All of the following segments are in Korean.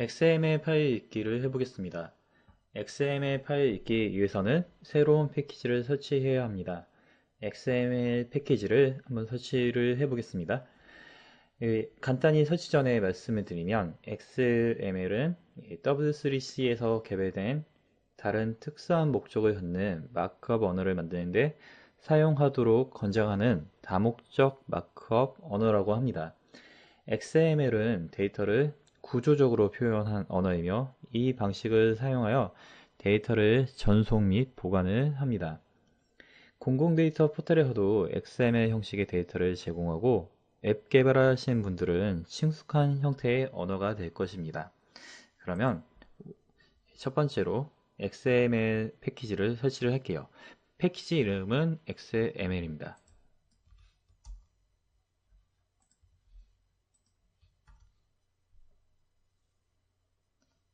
XML 파일 읽기를 해보겠습니다. XML 파일 읽기 위해서는 새로운 패키지를 설치해야 합니다. XML 패키지를 한번 설치를 해보겠습니다. 예, 간단히 설치 전에 말씀을 드리면 XML은 W3C에서 개발된 다른 특수한 목적을 갖는 마크업 언어를 만드는데 사용하도록 권장하는 다목적 마크업 언어라고 합니다. XML은 데이터를 구조적으로 표현한 언어이며 이 방식을 사용하여 데이터를 전송 및 보관을 합니다. 공공 데이터 포털에서도 XML 형식의 데이터를 제공하고 앱 개발하시는 분들은 친숙한 형태의 언어가 될 것입니다. 그러면 첫 번째로 XML 패키지를 설치를 할게요. 패키지 이름은 XML입니다.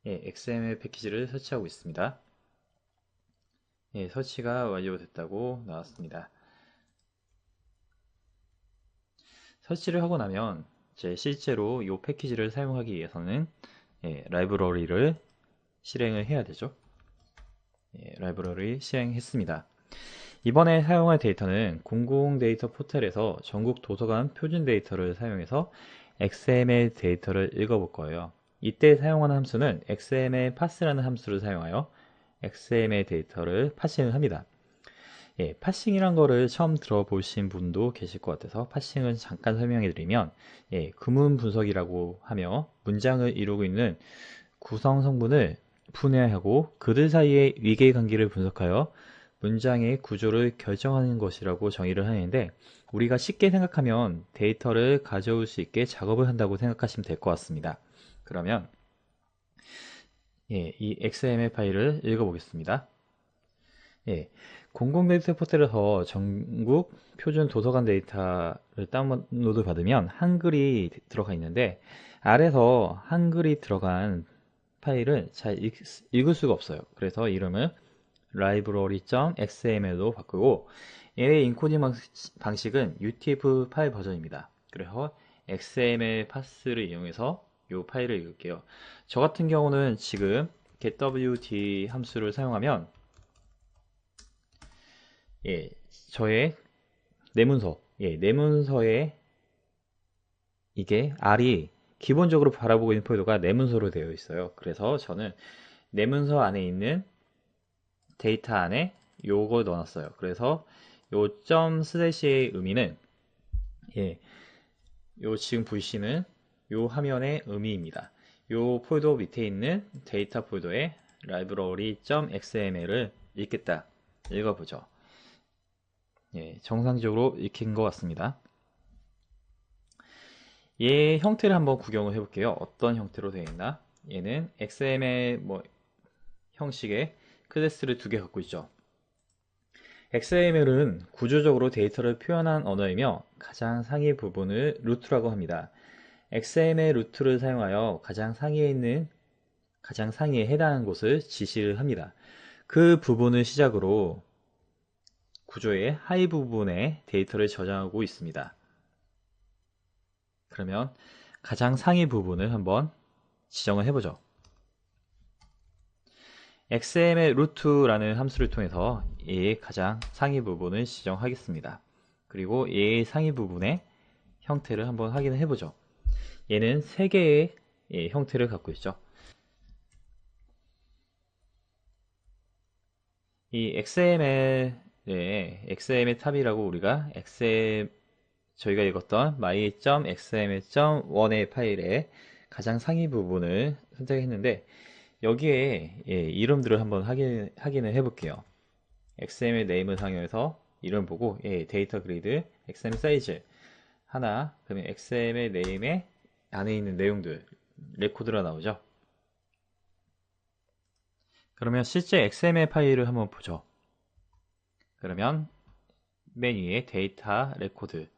예, XML 패키지를 설치하고 있습니다. 예, 설치가 완료됐다고 나왔습니다. 설치를 하고 나면 제 실제로 이 패키지를 사용하기 위해서는 예, 라이브러리를 실행을 해야 되죠. 예, 라이브러리 실행했습니다. 이번에 사용할 데이터는 공공 데이터 포털에서 전국 도서관 표준 데이터를 사용해서 XML 데이터를 읽어볼 거예요. 이때 사용하는 함수는 xml pass라는 함수를 사용하여 xml 데이터를 파싱을 합니다. 예, 파싱이란 거를 처음 들어보신 분도 계실 것 같아서 파싱은 잠깐 설명해 드리면 예, 구문 분석이라고 하며 문장을 이루고 있는 구성 성분을 분해하고 그들 사이의 위계 관계를 분석하여 문장의 구조를 결정하는 것이라고 정의를 하는데 우리가 쉽게 생각하면 데이터를 가져올 수 있게 작업을 한다고 생각하시면 될 것 같습니다. 그러면 예, 이 XML 파일을 읽어보겠습니다. 예, 공공 데이터 포털에서 전국 표준 도서관 데이터를 다운로드 받으면 한글이 들어가 있는데 아래서 한글이 들어간 파일을 잘 읽, 읽을 수가 없어요. 그래서 이름을 library.xml로 바꾸고 얘의 인코딩 방식은 UTF 파일 버전입니다. 그래서 XML 파스를 이용해서 이 파일을 읽을게요. 저 같은 경우는 지금 getwd 함수를 사용하면 예, 저의 내문서, 예, 내문서에 이게 R이 기본적으로 바라보고 있는 폴더가 내문서로 되어 있어요. 그래서 저는 내문서 안에 있는 데이터 안에 요걸 넣어놨어요. 그래서 요 점 슬래시의 의미는 예, 요 지금 보시는 이 화면의 의미입니다. 이 폴더 밑에 있는 데이터 폴더에 library.xml을 읽겠다. 읽어보죠. 예, 정상적으로 읽힌 것 같습니다. 얘 형태를 한번 구경을 해볼게요. 어떤 형태로 되어 있나? 얘는 XML 뭐 형식의 클래스를 두 개 갖고 있죠. XML은 구조적으로 데이터를 표현한 언어이며 가장 상위 부분을 루트라고 합니다. XML 루트를 사용하여 가장 상위에 있는 가장 상위에 해당하는 곳을 지시를 합니다. 그 부분을 시작으로 구조의 하위 부분에 데이터를 저장하고 있습니다. 그러면 가장 상위 부분을 한번 지정을 해보죠. xml 루트라는 함수를 통해서 이 가장 상위 부분을 지정하겠습니다. 그리고 이 상위 부분의 형태를 한번 확인을 해보죠. 얘는 세 개의 예, 형태를 갖고 있죠. 이 XML, 네, XML 탑이라고 우리가 XML, 저희가 읽었던 my.xml.1의 파일의 가장 상위 부분을 선택했는데 여기에 예, 이름들을 한번 확인, 확인을 해볼게요. XML 네임을 사용해서 이름 보고 예, 데이터 그리드, XML 사이즈 하나, 그러면 XML 네임에 안에 있는 내용들 레코드가 나오죠. 그러면 실제 XML 파일을 한번 보죠. 그러면 맨 위에 데이터 레코드,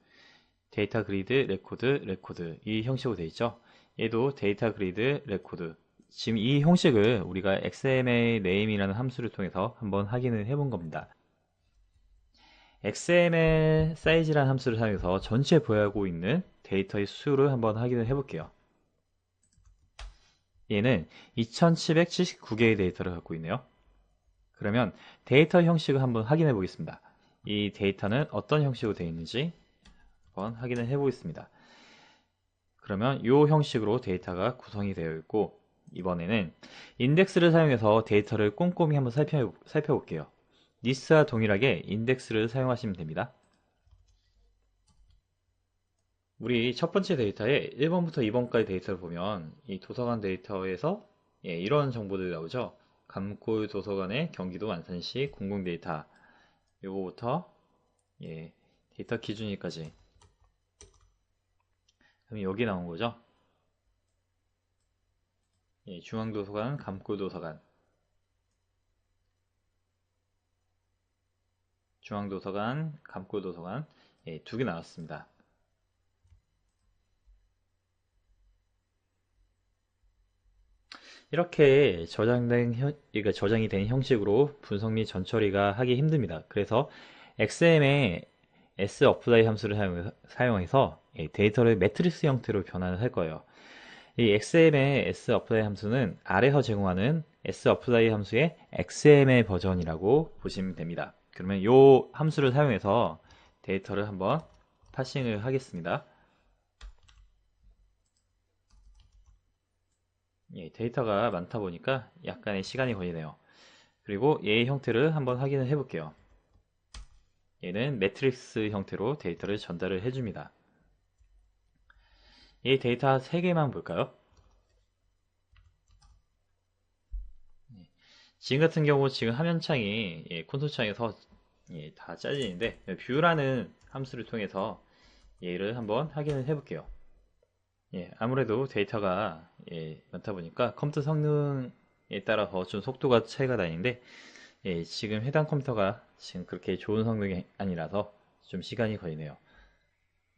데이터 그리드 레코드 레코드 이 형식으로 되어 있죠. 얘도 데이터 그리드 레코드 지금 이 형식을 우리가 XML name이라는 함수를 통해서 한번 확인을 해본 겁니다. XML 사이즈라는 함수를 사용해서 전체 보유하고 있는 데이터의 수를 한번 확인을 해볼게요. 얘는 2779개의 데이터를 갖고 있네요. 그러면 데이터 형식을 한번 확인해 보겠습니다. 이 데이터는 어떤 형식으로 되어 있는지 한번 확인을 해 보겠습니다. 그러면 이 형식으로 데이터가 구성이 되어 있고 이번에는 인덱스를 사용해서 데이터를 꼼꼼히 한번 살펴, 살펴볼게요. 니스와 동일하게 인덱스를 사용하시면 됩니다. 우리 첫 번째 데이터에 1번부터 2번까지 데이터를 보면 이 도서관 데이터에서 예, 이런 정보들이 나오죠. 감골 도서관의 경기도 안산시 공공 데이터 요거부터 예, 데이터 기준일까지 그럼 여기 나온 거죠. 예, 중앙도서관, 감골도서관 중앙도서관, 감골도서관 예, 두 개 나왔습니다. 이렇게 저장된 그러니까 저장이 된 형식으로 분석 및 전처리가 하기 힘듭니다. 그래서 XM의 S 어플라이 함수를 사용해서 데이터를 매트리스 형태로 변환을 할 거예요. 이 XM의 S 어플라이 함수는 아래서 제공하는 S 어플라이 함수의 XM의 버전이라고 보시면 됩니다. 그러면 이 함수를 사용해서 데이터를 한번 파싱을 하겠습니다. 예, 데이터가 많다 보니까 약간의 시간이 걸리네요. 그리고 얘의 형태를 한번 확인을 해 볼게요. 얘는 매트릭스 형태로 데이터를 전달을 해줍니다. 이 데이터 3개만 볼까요? 지금 같은 경우 지금 화면창이 예, 콘솔창에서 예, 다 잘리는데 뷰라는 함수를 통해서 얘를 한번 확인을 해 볼게요. 예, 아무래도 데이터가 예, 많다 보니까 컴퓨터 성능에 따라서 좀 속도가 차이가 나는데 예, 지금 해당 컴퓨터가 지금 그렇게 좋은 성능이 아니라서 좀 시간이 걸리네요.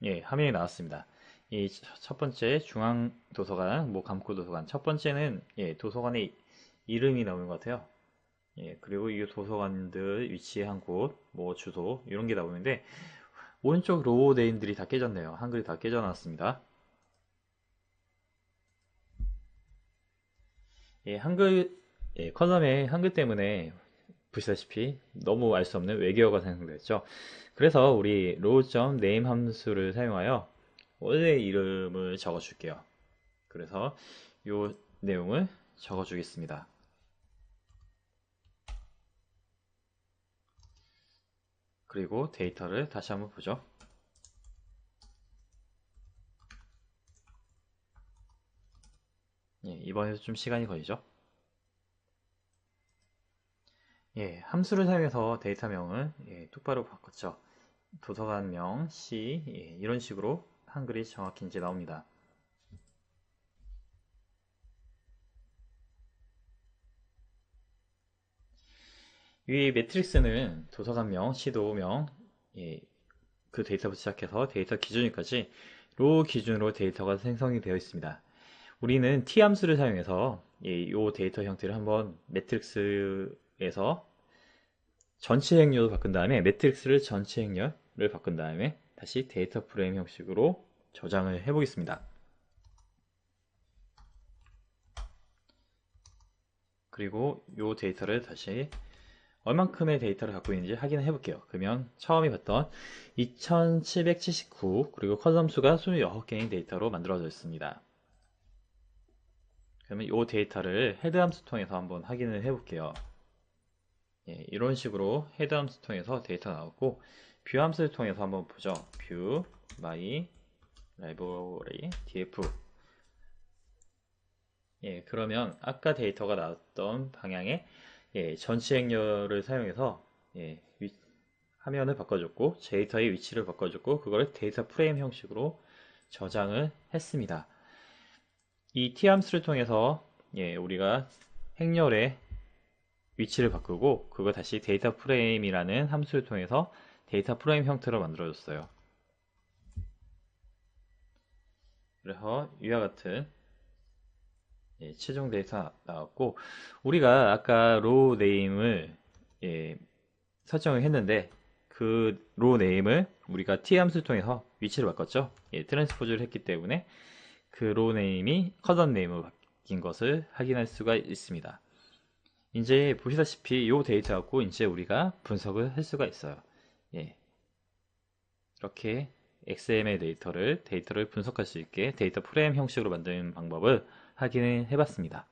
예, 화면이 나왔습니다. 이 첫 번째 중앙 도서관, 뭐 감고 도서관. 첫 번째는 예, 도서관의 이름이 나오는 것 같아요. 예, 그리고 이 도서관들 위치한 곳, 뭐 주소 이런 게 나오는데 오른쪽 로우 네임들이 다 깨졌네요. 한글이 다 깨져나왔습니다. 예, 한글 예, 컬럼에 한글 때문에 보시다시피 너무 알 수 없는 외계어가 생성되었죠. 그래서 우리 row.name 함수를 사용하여 원래 이름을 적어 줄게요. 그래서 이 내용을 적어 주겠습니다. 그리고 데이터를 다시 한번 보죠. 예, 이번에도 좀 시간이 걸리죠. 예, 함수를 사용해서 데이터명을 예, 똑바로 바꿨죠. 도서관명 C 예, 이런 식으로 한글이 정확히 이제 나옵니다. 이 매트릭스는 도서관명, 시도명, 예, 그 데이터부터 시작해서 데이터 기준일까지 로 기준으로 데이터가 생성이 되어 있습니다. 우리는 t 함수를 사용해서 이 데이터 형태를 한번 매트릭스에서 전체 행렬로 바꾼 다음에 매트릭스를 전체 행렬을 바꾼 다음에 다시 데이터 프레임 형식으로 저장을 해 보겠습니다. 그리고 이 데이터를 다시 얼만큼의 데이터를 갖고 있는지 확인을 해 볼게요. 그러면 처음에 봤던 2779 그리고 컬럼 수가 26개의 데이터로 만들어져 있습니다. 그러면 이 데이터를 헤드 함수 통해서 한번 확인을 해 볼게요. 예, 이런 식으로 헤드 함수 통해서 데이터 나오고 뷰 함수를 통해서 한번 보죠. 뷰 my library df 예, 그러면 아까 데이터가 나왔던 방향의 예, 전체 행렬을 사용해서 예, 위, 화면을 바꿔줬고 데이터의 위치를 바꿔줬고 그거를 데이터 프레임 형식으로 저장을 했습니다. 이 t 함수를 통해서 예, 우리가 행렬의 위치를 바꾸고 그거 다시 데이터 프레임이라는 함수를 통해서 데이터 프레임 형태로 만들어졌어요. 그래서 이와 같은 예, 최종 데이터 나왔고 우리가 아까 로우 네임을 예, 설정을 했는데 그 로우 네임을 우리가 t 함수를 통해서 위치를 바꿨죠. 예, 트랜스포즈를 했기 때문에 그 로우 네임이 컬럼 네임으로 바뀐 것을 확인할 수가 있습니다. 이제 보시다시피 이 데이터 갖고 이제 우리가 분석을 할 수가 있어요. 예. 이렇게 XML 데이터를 데이터를 분석할 수 있게 데이터 프레임 형식으로 만드는 방법을 확인해 봤습니다.